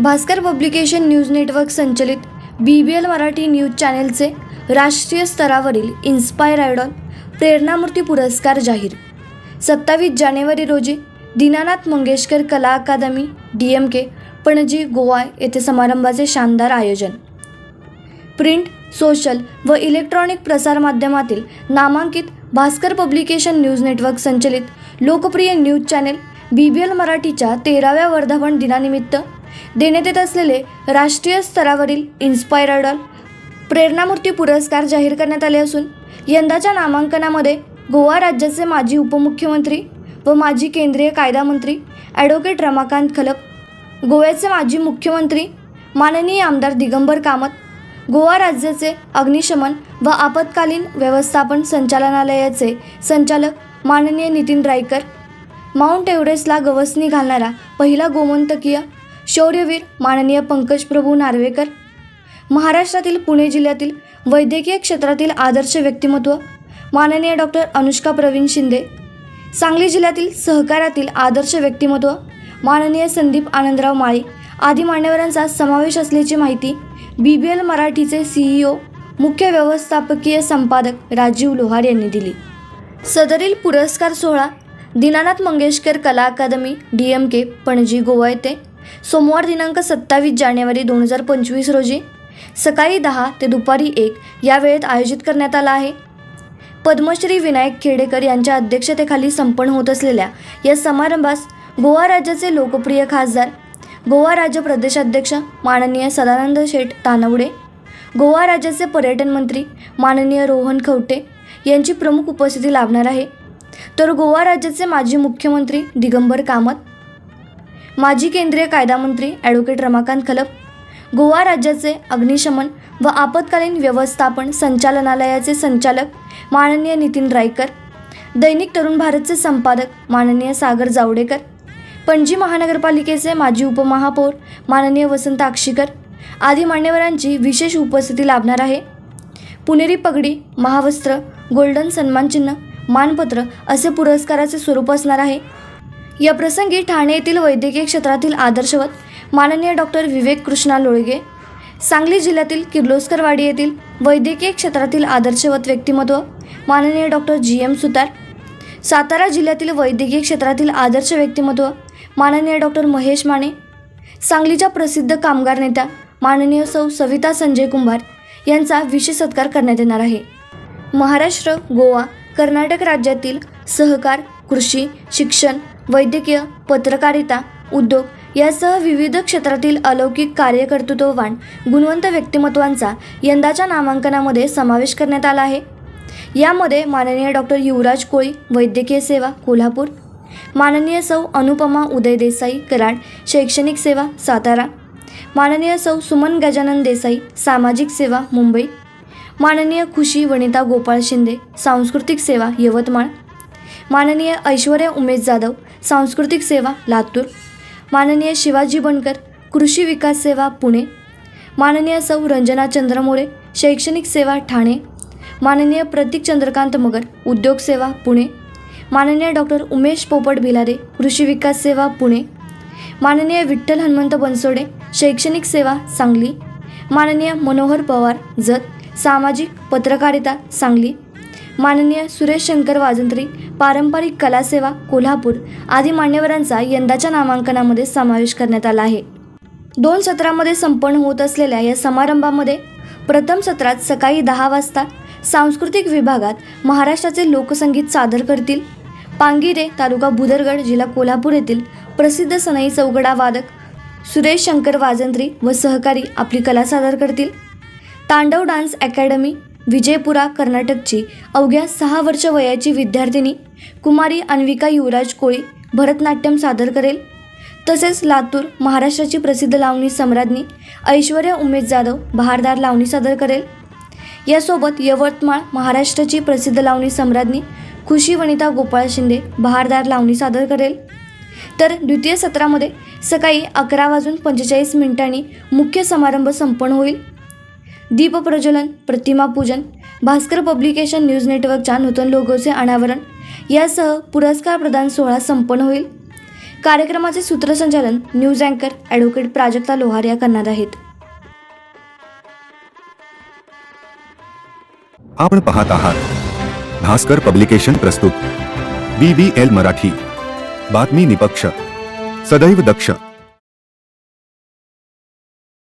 Bhaskar publication news network संचलित B B L Marathi news चॅनेलचे राष्ट्रीय स्तरावरील इन्स्पायर आयडॉल प्रेरणामूर्ती पुरस्कार जाहीर. सत्तावीस जानेवारी रोजी Dinanath Mangeshkar Kala Academy D M K Panaji Goa येथे समारंभाचे शानदार आयोजन. प्रिंट सोशल व इलेक्ट्रॉनिक प्रसारमाध्यमातील नामांकित भास्कर पब्लिकेशन न्यूज नेटवर्क संचलित लोकप्रिय news channel B B L मराठीच्या तेराव्या वर्धापन दिनानिमित्त देण्यात येत असलेले राष्ट्रीय स्तरावरील इन्स्पायर प्रेरणामूर्ती पुरस्कार जाहीर करण्यात आले असून यंदाच्या नामांकनामध्ये गोवा राज्याचे माजी उपमुख्यमंत्री व माजी केंद्रीय कायदा मंत्री ॲडव्होकेट रमाकांत खलप गोव्याचे माजी मुख्यमंत्री माननीय आमदार दिगंबर कामत गोवा राज्याचे अग्निशमन व आपत्कालीन व्यवस्थापन संचालनालयाचे संचालक माननीय नितीन रायकर माउंट एव्हरेस्टला गवसणी घालणारा पहिला गोमंतकीय शौर्यवीर माननीय पंकज प्रभू नार्वेकर महाराष्ट्रातील पुणे जिल्ह्यातील वैद्यकीय क्षेत्रातील आदर्श व्यक्तिमत्व माननीय डॉक्टर अनुष्का प्रवीण शिंदे सांगली जिल्ह्यातील सहकारातील आदर्श व्यक्तिमत्व माननीय संदीप आनंदराव माळी आदी मान्यवरांचा समावेश असल्याची माहिती बी बी एल मराठीचे सीईओ मुख्य व्यवस्थापकीय संपादक राजीव लोहार यांनी दिली. सदरील पुरस्कार सोहळा Dinanath Mangeshkar Kala Academy D M K Panaji Goa येथे सोमवार दिनांक सत्तावीस जानेवारी दोन हजार पंचवीस रोजी सकाळी दहा ते दुपारी एक या वेळेत आयोजित करण्यात आला आहे. पद्मश्री विनायक खेडेकर यांच्या अध्यक्षतेखाली संपन्न होत असलेल्या या समारंभास गोवा राज्याचे लोकप्रिय खासदार गोवा राज्य प्रदेशाध्यक्ष माननीय सदानंद शेठ तानवडे गोवा राज्याचे पर्यटन मंत्री माननीय रोहन खवटे यांची प्रमुख उपस्थिती लाभणार आहे. तर गोवा राज्याचे माजी मुख्यमंत्री दिगंबर कामत माजी केंद्रीय कायदामंत्री ॲडव्होकेट रमाकांत खलप गोवा राज्याचे अग्निशमन व आपत्कालीन व्यवस्थापन संचालनालयाचे संचालक माननीय नितीन रायकर दैनिक तरुण भारतचे संपादक माननीय सागर जावडेकर पणजी महानगरपालिकेचे माजी उपमहापौर माननीय वसंत आक्षीकर आदी मान्यवरांची विशेष उपस्थिती लाभणार आहे. पुणेरी पगडी महावस्त्र गोल्डन सन्मानचिन्ह मानपत्र असे पुरस्काराचे स्वरूप असणार आहे. या प्रसंगी ठाणे येथील वैद्यकीय क्षेत्रातील आदर्शवत माननीय डॉक्टर विवेक कृष्णा लोळगे सांगली जिल्ह्यातील किर्लोस्करवाडी येथील वैद्यकीय क्षेत्रातील आदर्शवत व्यक्तिमत्व माननीय doctor G M Sutar Satara जिल्ह्यातील वैद्यकीय क्षेत्रातील आदर्श व्यक्तिमत्व माननीय डॉक्टर महेश माने सांगलीच्या प्रसिद्ध कामगार नेत्या माननीय सौ सविता संजय कुंभार यांचा विशेष सत्कार करण्यात येणार आहे. महाराष्ट्र गोवा कर्नाटक राज्यातील सहकार कृषी शिक्षण वैद्यकीय पत्रकारिता उद्योग यासह विविध क्षेत्रातील अलौकिक कार्यकर्तृत्ववान गुणवंत व्यक्तिमत्वांचा यंदाच्या नामांकनामध्ये समावेश करण्यात आला आहे. यामध्ये माननीय डॉक्टर युवराज कोळी वैद्यकीय सेवा कोल्हापूर. माननीय सौ अनुपमा उदय देसाई कराड शैक्षणिक सेवा सातारा. माननीय सौ सुमन गजानन देसाई सामाजिक सेवा मुंबई. माननीय खुशी वनिता गोपाळ शिंदे सांस्कृतिक सेवा यवतमाळ. माननीय ऐश्वर्या उमेश जाधव सांस्कृतिक सेवा लातूर. माननीय शिवाजी बनकर कृषी विकास सेवा पुणे. माननीय सौ रंजना चंद्रमोरे शैक्षणिक सेवा ठाणे. माननीय प्रतीक चंद्रकांत मगर उद्योग सेवा पुणे. माननीय डॉक्टर उमेश पोपट भिलारे कृषी विकास सेवा पुणे. माननीय विठ्ठल हनुमंत बनसोडे शैक्षणिक सेवा सांगली. माननीय मनोहर पवार जत सामाजिक पत्रकारिता सांगली. माननीय सुरेश शंकर वाजंत्री पारंपरिक कला सेवा कोल्हापूर आदी मान्यवरांचा यंदाच्या नामांकनामध्ये समावेश करण्यात आला आहे. दोन सत्रामध्ये संपन्न होत असलेल्या या समारंभामध्ये प्रथम सत्रात सकाळी दहा वाजता सांस्कृतिक विभागात महाराष्ट्राचे लोकसंगीत सादर करतील. पांगिरे तालुका भुदरगड जिल्हा कोल्हापूर येथील प्रसिद्ध सनई चौगडा वादक सुरेश शंकर वाजंत्री व सहकारी आपली कला सादर करतील. तांडव डान्स अकॅडमी विजयपुरा कर्नाटकची अवघ्या सहा वर्ष वयाची विद्यार्थिनी कुमारी अन्विका युवराज कोळी भरतनाट्यम सादर करेल. तसेच लातूर महाराष्ट्राची प्रसिद्ध लावणी सम्राज्ञी ऐश्वर्या उमेश जाधव बहारदार लावणी सादर करेल. यासोबत यवतमाळ महाराष्ट्राची प्रसिद्ध लावणी सम्राज्ञी खुशी वनिता गोपाळ शिंदे बहारदार लावणी सादर करेल. तर द्वितीय सत्रामध्ये सकाळी अकरा वाजून पंचेचाळीस मिनिटांनी मुख्य समारंभ संपन्न होईल. दीपप्रज्वलन प्रतिमा पूजन भास्कर पब्लिकेशन न्यूज नेटवर्कच्या नूतन लोगोचे अनावरण. यासह पुरस्कार प्रदान सोहळा संपन्न होईल. कार्यक्रमाचे सूत्रसंचालन न्यूज अँकर ॲडव्होकेट प्राजक्ता लोहार या करणार आहेत. आपण पाहत आहात. भास्कर पब्लिकेशन प्रस्तुत. B B L Marathi. बातमी निपक्ष. सदैव दक्ष.